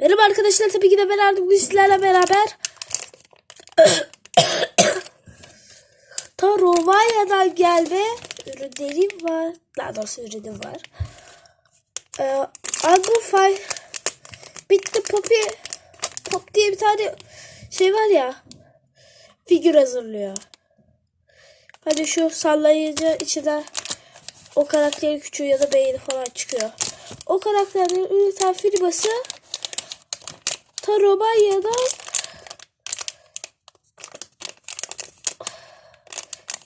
Merhaba arkadaşlar tabii ki de ben bugün sizlerle beraber Tarovaya'dan gelme ürünlerim var. Daha doğrusu ürünüm var. Ee, Agrofy bitti Poppy Pop diye bir tane şey var ya figür hazırlıyor. Hani şu sallayınca içine o karakterin küçüğü ya da beyni falan çıkıyor. O karakterlerin üreten firması Tarobanya'dan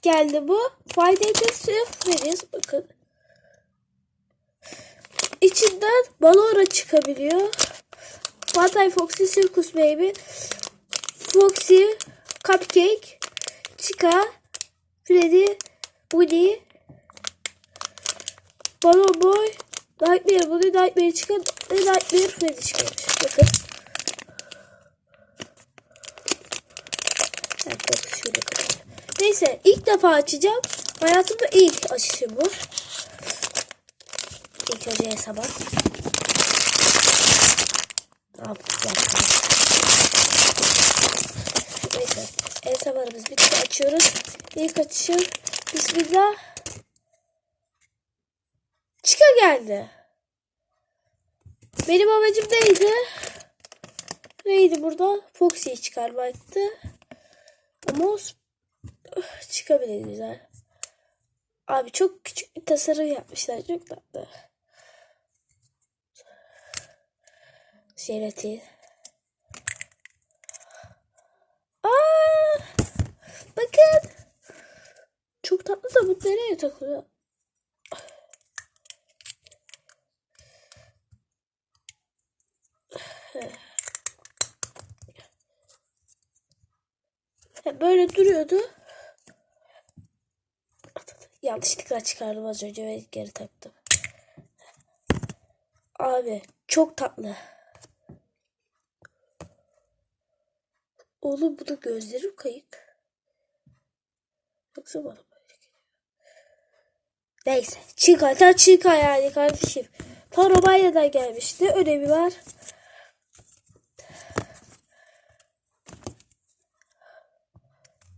geldi bu. Faydalı sırf veririz. Bakın. İçinden Balora çıkabiliyor. Fatay Foxy Circus Baby. Foxy Cupcake. Chica. Freddy. Woody. Balon Boy. Nightmare Woody. Nightmare çıkan. Ve Nightmare Freddy çıkmış. Bakın. Evet, bak şöyle kapatalım. Neyse ilk defa açacağım. Hayatımda ilk açışım bu. İlk önce hesaba. Ne yapacağım? Neyse. Bitti. Açıyoruz. İlk açışım. Bismillah. Çıka geldi. Benim amacım neydi? Neydi burada? Foxy'yi çıkarmaktı. Ama o Öf, çıkabilir güzel. Abi çok küçük bir tasarım yapmışlar. Çok tatlı. Jelatin. Aa! Bakın. Çok tatlı da bu nereye takılıyor? Hep Böyle duruyordu. Yanlışlıkla çıkardım az önce ve geri taktım. Abi çok tatlı. Oğlum bu da gözlerim kayık. Yoksa bana böyle. Neyse. Çık ta çık yani kardeşim. Paromanya'dan gelmişti. Önemi var.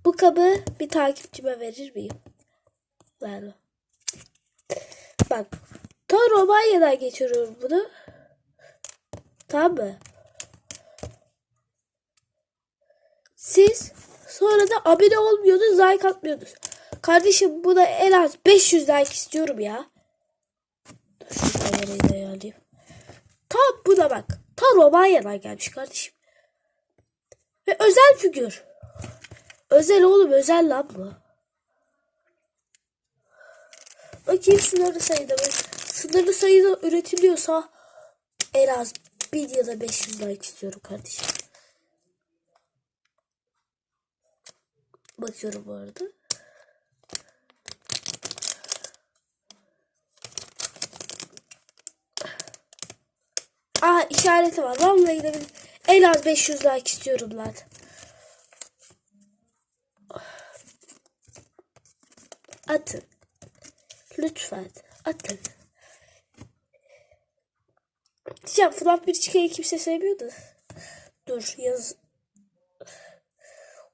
Bu kabı bir takipçime verir miyim? Vermem. Bak. Ta Romanya'dan geçiriyorum bunu. Tamam mı? Siz sonra da abone olmuyordunuz, like atmıyordunuz. Kardeşim buna en az 500 like istiyorum ya. Dur şu. Tam buna bak. Ta Romanya'dan gelmiş kardeşim. Ve özel figür. Özel oğlum özel lan bu. Bakayım sınırlı sayıda mı? Sınırlı sayıda üretiliyorsa en az 1000 ya da 500 like istiyorum kardeşim. Bakıyorum bu arada. Aa işareti var. Vallahi de en az 500 like istiyorum lan. Atın. Lütfen atın. Diyeceğim FNAF bir çıkayı kimse sevmiyordu. Dur yaz.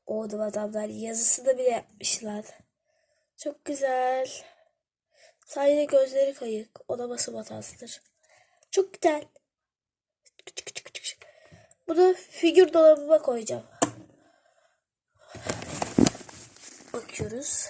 Oğlum adamlar yazısını bile yapmışlar. Çok güzel. Sadece gözleri kayık. Onaması hatasıdır. Çok güzel. Bunu figür dolabıma koyacağım. Bakıyoruz.